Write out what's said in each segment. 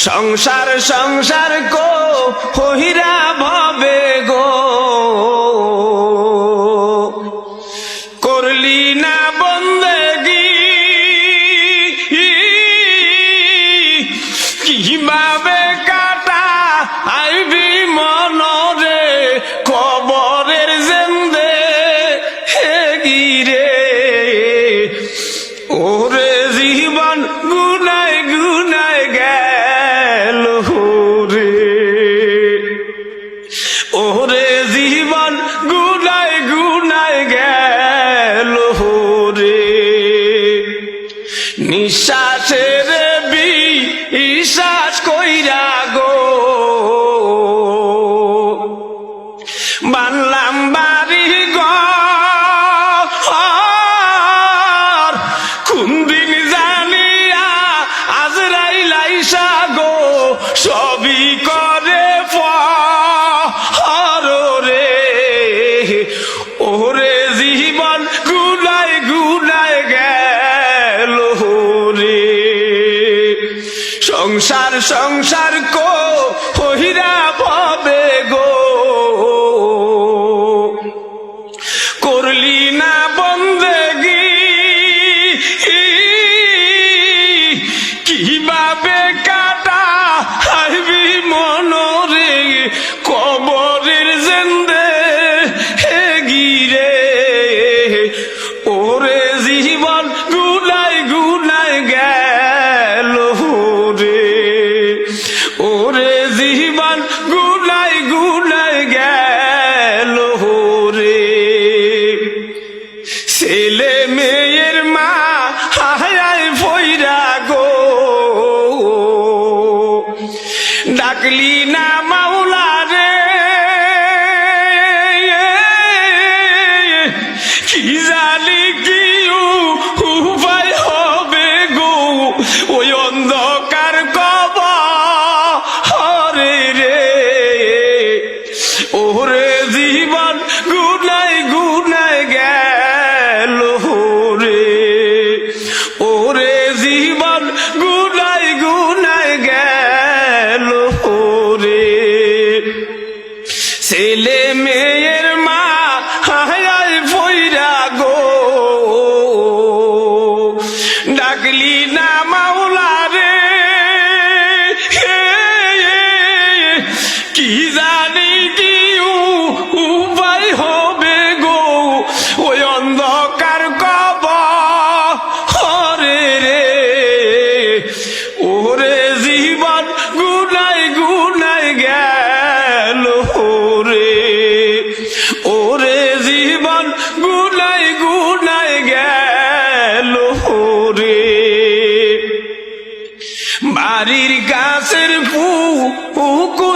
সংসার সংসার কো হইরা ভবে নিঃশ্বাসের বি ইশ্বাস কইরা গো। বানলাম বাড়ি গর কুন্দিন জানিয়া আজরাইলাইসা গো সবই ক সংসার সংসার কর। ugly now. ugly o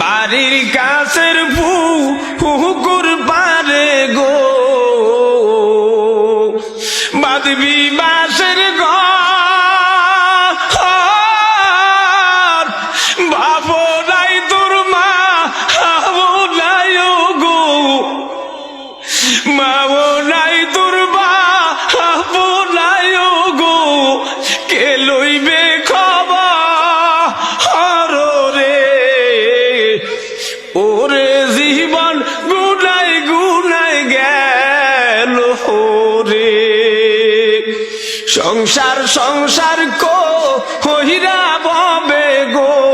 বাড়ির কাছের পুকুর পা সংসার সংসার কো হইরা ববে গো।